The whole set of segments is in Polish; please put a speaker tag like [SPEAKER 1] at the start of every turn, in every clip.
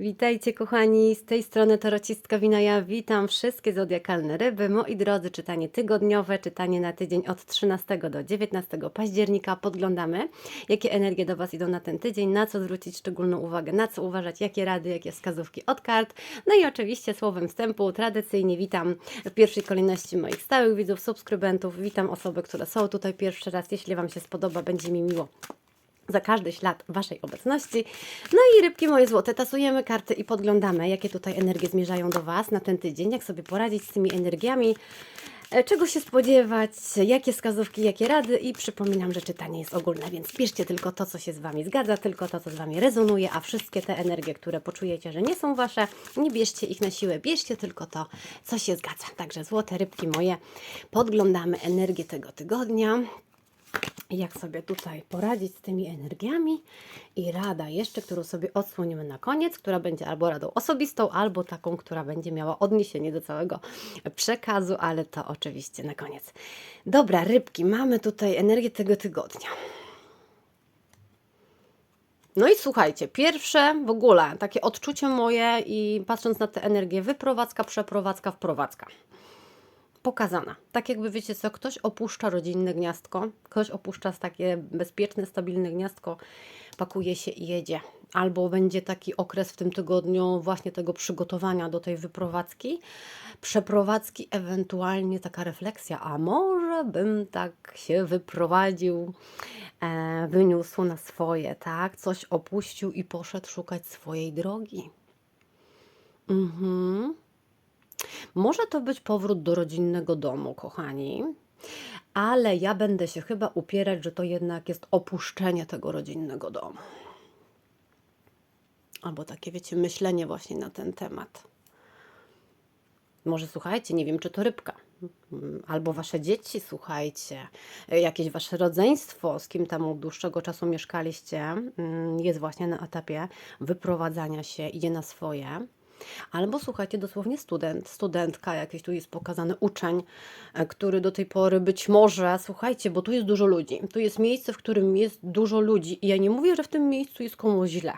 [SPEAKER 1] Witajcie kochani, z tej strony Torocistka Winaja. Witam wszystkie zodiakalne ryby. Moi drodzy, czytanie tygodniowe, czytanie na tydzień od 13 do 19 października. Podglądamy, jakie energie do Was idą na ten tydzień, na co zwrócić szczególną uwagę, na co uważać, jakie rady, jakie wskazówki od kart. No i oczywiście słowem wstępu tradycyjnie witam w pierwszej kolejności moich stałych widzów, subskrybentów. Witam osoby, które są tutaj pierwszy raz. Jeśli Wam się spodoba, będzie mi miło za każdy ślad Waszej obecności. No i rybki moje złote, tasujemy karty i podglądamy, jakie tutaj energie zmierzają do Was na ten tydzień, jak sobie poradzić z tymi energiami, e, czego się spodziewać, jakie wskazówki, jakie rady i przypominam, że czytanie jest ogólne, więc bierzcie tylko to, co się z Wami zgadza, tylko to, co z Wami rezonuje, a wszystkie te energie, które poczujecie, że nie są Wasze, nie bierzcie ich na siłę, bierzcie tylko to, co się zgadza. Także złote rybki moje, podglądamy energię tego tygodnia, jak sobie tutaj poradzić z tymi energiami i rada jeszcze, którą sobie odsłonimy na koniec, która będzie albo radą osobistą, albo taką, która będzie miała odniesienie do całego przekazu, ale to oczywiście na koniec. Dobra, rybki, mamy tutaj energię tego tygodnia. No i słuchajcie, pierwsze w ogóle takie odczucie moje i patrząc na tę energię, wyprowadzka, przeprowadzka, wprowadzka pokazana. Tak jakby wiecie co, ktoś opuszcza rodzinne gniazdko, ktoś opuszcza takie bezpieczne, stabilne gniazdko, pakuje się i jedzie. Albo będzie taki okres w tym tygodniu właśnie tego przygotowania do tej wyprowadzki, przeprowadzki, ewentualnie taka refleksja, a może bym tak się wyprowadził, e, wyniósł na swoje, tak? Coś opuścił i poszedł szukać swojej drogi. Mhm. Może to być powrót do rodzinnego domu, kochani, ale ja będę się chyba upierać, że to jednak jest opuszczenie tego rodzinnego domu. Albo takie, wiecie, myślenie właśnie na ten temat. Może słuchajcie, nie wiem, czy to rybka, albo wasze dzieci, słuchajcie, jakieś wasze rodzeństwo, z kim tam od dłuższego czasu mieszkaliście, mm, jest właśnie na etapie wyprowadzania się, idzie na swoje. Albo słuchajcie, dosłownie student, studentka, jakiś tu jest pokazany uczeń, e, który do tej pory być może, słuchajcie, bo tu jest dużo ludzi, tu jest miejsce, w którym jest dużo ludzi i ja nie mówię, że w tym miejscu jest komuś źle.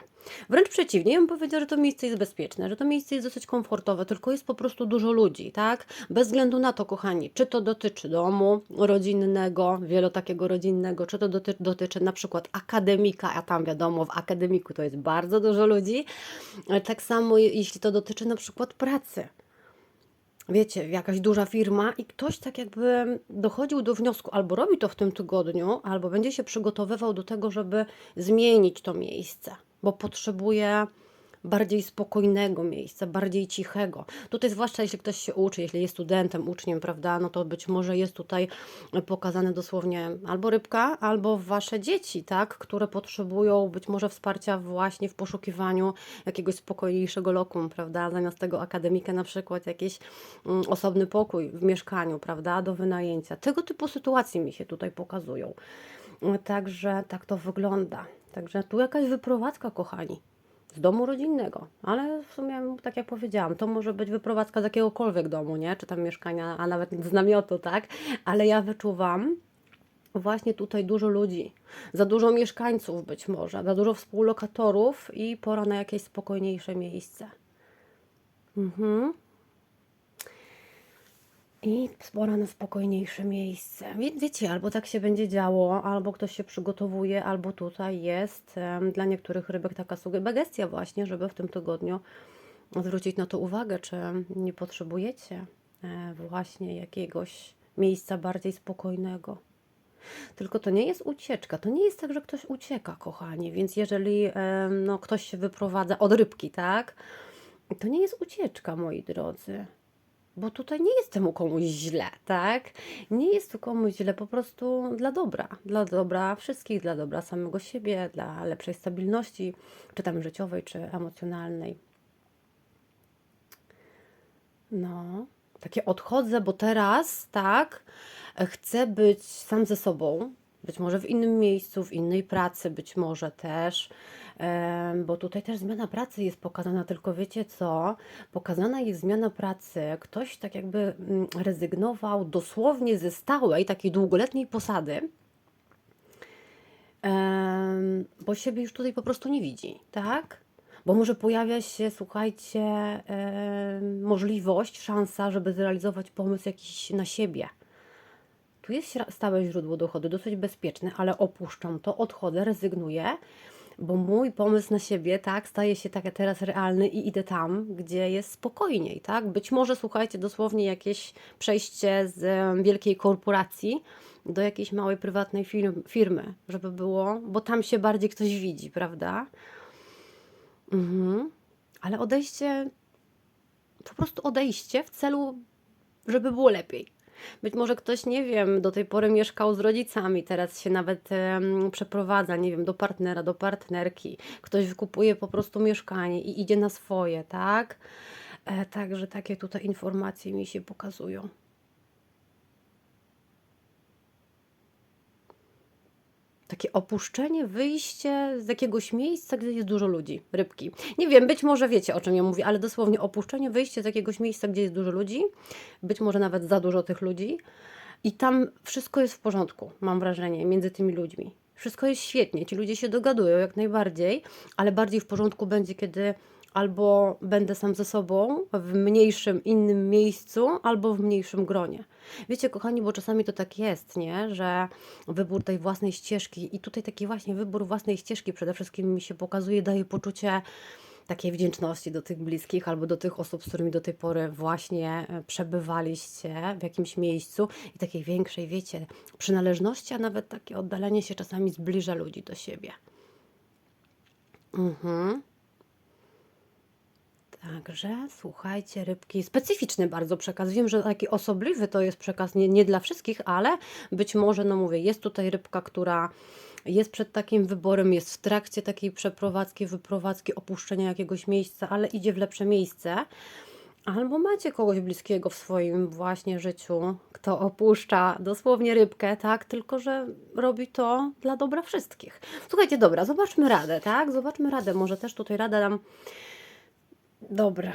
[SPEAKER 1] Wręcz przeciwnie, ja bym powiedziała, że to miejsce jest bezpieczne, że to miejsce jest dosyć komfortowe, tylko jest po prostu dużo ludzi, tak? Bez względu na to, kochani, czy to dotyczy domu rodzinnego, wielo takiego rodzinnego, czy to dotyczy, dotyczy na przykład akademika, a tam wiadomo, w akademiku to jest bardzo dużo ludzi. Tak samo, je- jeśli to dotyczy na przykład pracy wiecie, jakaś duża firma i ktoś tak jakby dochodził do wniosku, albo robi to w tym tygodniu, albo będzie się przygotowywał do tego, żeby zmienić to miejsce, bo potrzebuje bardziej spokojnego miejsca, bardziej cichego. Tutaj zwłaszcza jeśli ktoś się uczy, jeśli jest studentem, uczniem, prawda, no to być może jest tutaj pokazane dosłownie albo rybka, albo wasze dzieci, tak, które potrzebują być może wsparcia właśnie w poszukiwaniu jakiegoś spokojniejszego lokum, prawda, zamiast tego akademika na przykład jakiś mm, osobny pokój w mieszkaniu, prawda, do wynajęcia. Tego typu sytuacje mi się tutaj pokazują. Także tak to wygląda. Także tu jakaś wyprowadzka, kochani z domu rodzinnego, ale w sumie, tak jak powiedziałam, to może być wyprowadzka z jakiegokolwiek domu, nie? Czy tam mieszkania, a nawet z namiotu, tak? Ale ja wyczuwam właśnie tutaj dużo ludzi, za dużo mieszkańców być może, za dużo współlokatorów i pora na jakieś spokojniejsze miejsce. Mhm. I pora na spokojniejsze miejsce. Wie, wiecie, albo tak się będzie działo, albo ktoś się przygotowuje, albo tutaj jest dla niektórych rybek taka sugestia właśnie, żeby w tym tygodniu zwrócić na to uwagę, czy nie potrzebujecie e, właśnie jakiegoś miejsca bardziej spokojnego. Tylko to nie jest ucieczka, to nie jest tak, że ktoś ucieka, kochani, więc jeżeli no, ktoś się wyprowadza od rybki, tak, to nie jest ucieczka, moi drodzy. Bo tutaj nie jest temu komuś źle, tak? Nie jest tu komuś źle, po prostu dla dobra. Dla dobra wszystkich, dla dobra samego siebie, dla lepszej stabilności, czy tam życiowej, czy emocjonalnej. No, takie odchodzę, bo teraz, tak, chcę być sam ze sobą, być może w innym miejscu, w innej pracy, być może też, bo tutaj też zmiana pracy jest pokazana, tylko wiecie co? Pokazana jest zmiana pracy. Ktoś tak jakby mm, rezygnował dosłownie ze stałej, takiej długoletniej posady, bo siebie już tutaj po prostu nie widzi, tak? Bo może pojawia się, słuchajcie, możliwość, szansa, żeby zrealizować pomysł jakiś na siebie. Tu jest stałe źródło dochodu, dosyć bezpieczne, ale opuszczam to, odchodzę, rezygnuję, bo mój pomysł na siebie, tak, staje się tak teraz realny i idę tam, gdzie jest spokojniej, tak? Być może, słuchajcie, dosłownie jakieś przejście z wielkiej korporacji do jakiejś małej prywatnej firm, firmy, żeby było, bo tam się bardziej ktoś widzi, prawda? Mhm. Ale odejście, po prostu odejście w celu, żeby było lepiej. Być może ktoś, nie wiem, do tej pory mieszkał z rodzicami, teraz się nawet przeprowadza, nie wiem, do partnera, do partnerki. Ktoś wykupuje po prostu mieszkanie i idzie na swoje, tak? E, także takie tutaj informacje mi się pokazują. Takie opuszczenie, wyjście z jakiegoś miejsca, gdzie jest dużo ludzi, rybki. Nie wiem, być może wiecie o czym ja mówię, ale dosłownie opuszczenie, wyjście z jakiegoś miejsca, gdzie jest dużo ludzi, być może nawet za dużo tych ludzi, i tam wszystko jest w porządku, mam wrażenie, między tymi ludźmi. Wszystko jest świetnie, ci ludzie się dogadują jak najbardziej, ale bardziej w porządku będzie, kiedy albo będę sam ze sobą w mniejszym, innym miejscu, albo w mniejszym gronie. Wiecie, kochani, bo czasami to tak jest, nie? Że wybór tej własnej ścieżki i tutaj taki właśnie wybór własnej ścieżki przede wszystkim mi się pokazuje, daje poczucie takiej wdzięczności do tych bliskich albo do tych osób, z którymi do tej pory właśnie e, przebywaliście w jakimś miejscu i takiej większej, wiecie, przynależności, a nawet takie oddalenie się czasami zbliża ludzi do siebie. Mhm. Także słuchajcie, rybki, specyficzny bardzo przekaz. Wiem, że taki osobliwy to jest przekaz nie, nie dla wszystkich, ale być może, no mówię, jest tutaj rybka, która jest przed takim wyborem, jest w trakcie takiej przeprowadzki, wyprowadzki, opuszczenia jakiegoś miejsca, ale idzie w lepsze miejsce. Albo macie kogoś bliskiego w swoim właśnie życiu, kto opuszcza dosłownie rybkę, tak? Tylko, że robi to dla dobra wszystkich. Słuchajcie, dobra, zobaczmy radę, tak? Zobaczmy radę. Może też tutaj rada dam. Dobra,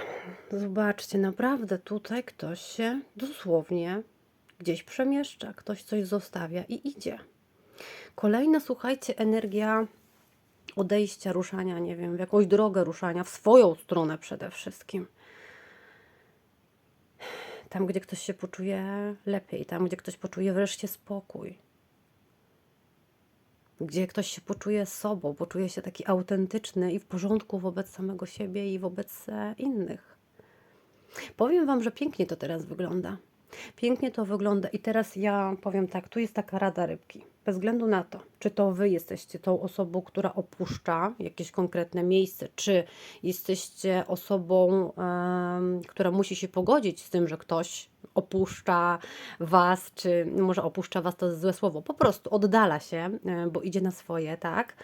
[SPEAKER 1] zobaczcie, naprawdę tutaj ktoś się dosłownie gdzieś przemieszcza, ktoś coś zostawia i idzie. Kolejna, słuchajcie, energia odejścia, ruszania, nie wiem, w jakąś drogę ruszania, w swoją stronę przede wszystkim. Tam, gdzie ktoś się poczuje lepiej, tam, gdzie ktoś poczuje wreszcie spokój, gdzie ktoś się poczuje sobą, poczuje się taki autentyczny i w porządku wobec samego siebie i wobec e, innych. Powiem Wam, że pięknie to teraz wygląda. Pięknie to wygląda i teraz ja powiem tak, tu jest taka rada rybki. Bez względu na to, czy to Wy jesteście tą osobą, która opuszcza jakieś konkretne miejsce, czy jesteście osobą, która musi się pogodzić z tym, że ktoś opuszcza Was, czy może opuszcza Was to złe słowo, po prostu oddala się, bo idzie na swoje, tak?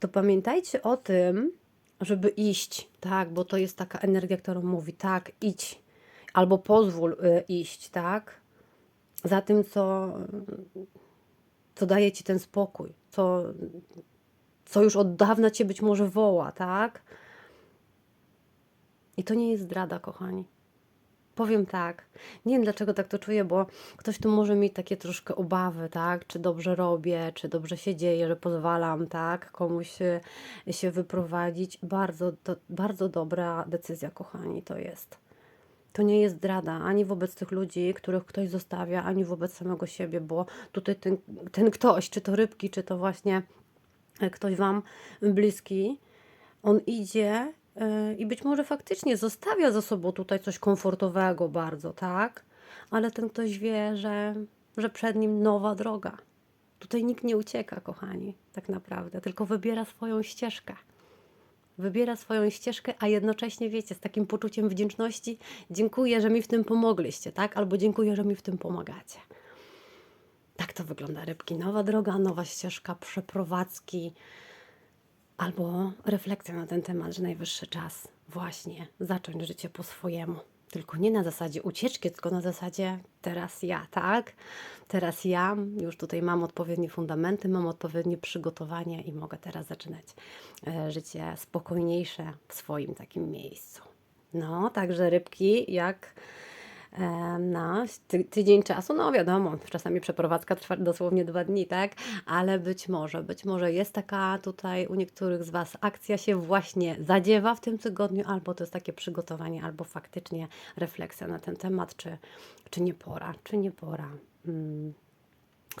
[SPEAKER 1] To pamiętajcie o tym, żeby iść, tak, bo to jest taka energia, którą mówi, tak, idź, albo pozwól y, iść, tak, za tym, co, co daje Ci ten spokój, co, co już od dawna Cię być może woła, tak? I to nie jest zdrada, kochani. Powiem tak, nie wiem dlaczego tak to czuję, bo ktoś tu może mieć takie troszkę obawy, tak? Czy dobrze robię, czy dobrze się dzieje, że pozwalam, tak? Komuś y, się wyprowadzić. Bardzo, bardzo dobra decyzja, kochani, to jest. To nie jest zdrada ani wobec tych ludzi, których ktoś zostawia, ani wobec samego siebie, bo tutaj ten, ten ktoś, czy to rybki, czy to właśnie e, ktoś Wam bliski, on idzie e, i być może faktycznie zostawia za sobą tutaj coś komfortowego bardzo, tak? Ale ten ktoś wie, że, że przed nim nowa droga. Tutaj nikt nie ucieka, kochani, tak naprawdę, tylko wybiera swoją ścieżkę wybiera swoją ścieżkę, a jednocześnie wiecie, z takim poczuciem wdzięczności, dziękuję, że mi w tym pomogliście, tak? Albo dziękuję, że mi w tym pomagacie. Tak to wygląda rybki. Nowa droga, nowa ścieżka, przeprowadzki, albo refleksja na ten temat, że najwyższy czas właśnie zacząć życie po swojemu. Tylko nie na zasadzie ucieczki, tylko na zasadzie teraz ja, tak? Teraz ja, już tutaj mam odpowiednie fundamenty, mam odpowiednie przygotowanie i mogę teraz zaczynać e, życie spokojniejsze w swoim takim miejscu. No, także rybki, jak na ty, tydzień czasu. No wiadomo, czasami przeprowadzka trwa dosłownie dwa dni, tak? Ale być może, być może jest taka tutaj u niektórych z Was akcja się właśnie zadziewa w tym tygodniu, albo to jest takie przygotowanie, albo faktycznie refleksja na ten temat, czy, czy nie pora, czy nie pora mm,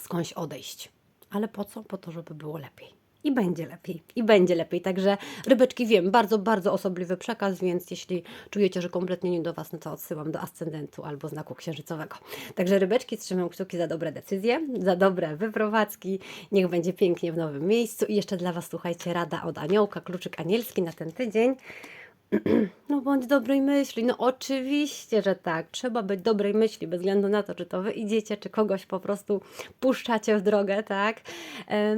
[SPEAKER 1] skądś odejść. Ale po co? Po to, żeby było lepiej. I będzie lepiej, i będzie lepiej. Także rybeczki wiem, bardzo, bardzo osobliwy przekaz, więc jeśli czujecie, że kompletnie nie do Was, no to odsyłam do ascendentu albo znaku księżycowego. Także rybeczki trzymam kciuki za dobre decyzje, za dobre wyprowadzki. Niech będzie pięknie w nowym miejscu. I jeszcze dla Was, słuchajcie, rada od aniołka, kluczyk anielski na ten tydzień. No bądź dobrej myśli. No oczywiście, że tak. Trzeba być dobrej myśli, bez względu na to, czy to wy idziecie, czy kogoś po prostu puszczacie w drogę, tak?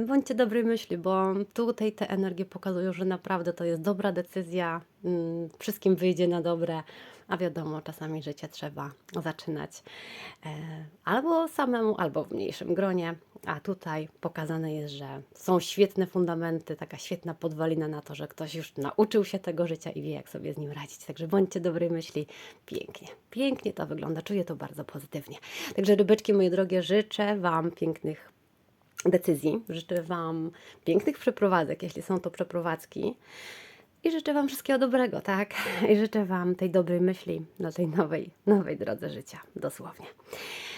[SPEAKER 1] Bądźcie dobrej myśli, bo tutaj te energie pokazują, że naprawdę to jest dobra decyzja, wszystkim wyjdzie na dobre, a wiadomo, czasami życie trzeba zaczynać e, albo samemu, albo w mniejszym gronie. A tutaj pokazane jest, że są świetne fundamenty, taka świetna podwalina na to, że ktoś już nauczył się tego życia i wie, jak sobie z nim radzić. Także bądźcie dobrej myśli. Pięknie, pięknie to wygląda. Czuję to bardzo pozytywnie. Także rybeczki, moje drogie, życzę Wam pięknych decyzji. Życzę Wam pięknych przeprowadzek, jeśli są to przeprowadzki. I życzę Wam wszystkiego dobrego, tak? I życzę Wam tej dobrej myśli na tej nowej, nowej drodze życia, dosłownie.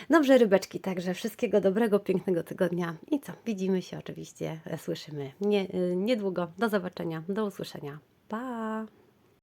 [SPEAKER 1] Dobrze, rybeczki, także wszystkiego dobrego, pięknego tygodnia. I co? Widzimy się oczywiście, słyszymy nie, y, niedługo. Do zobaczenia, do usłyszenia. Pa!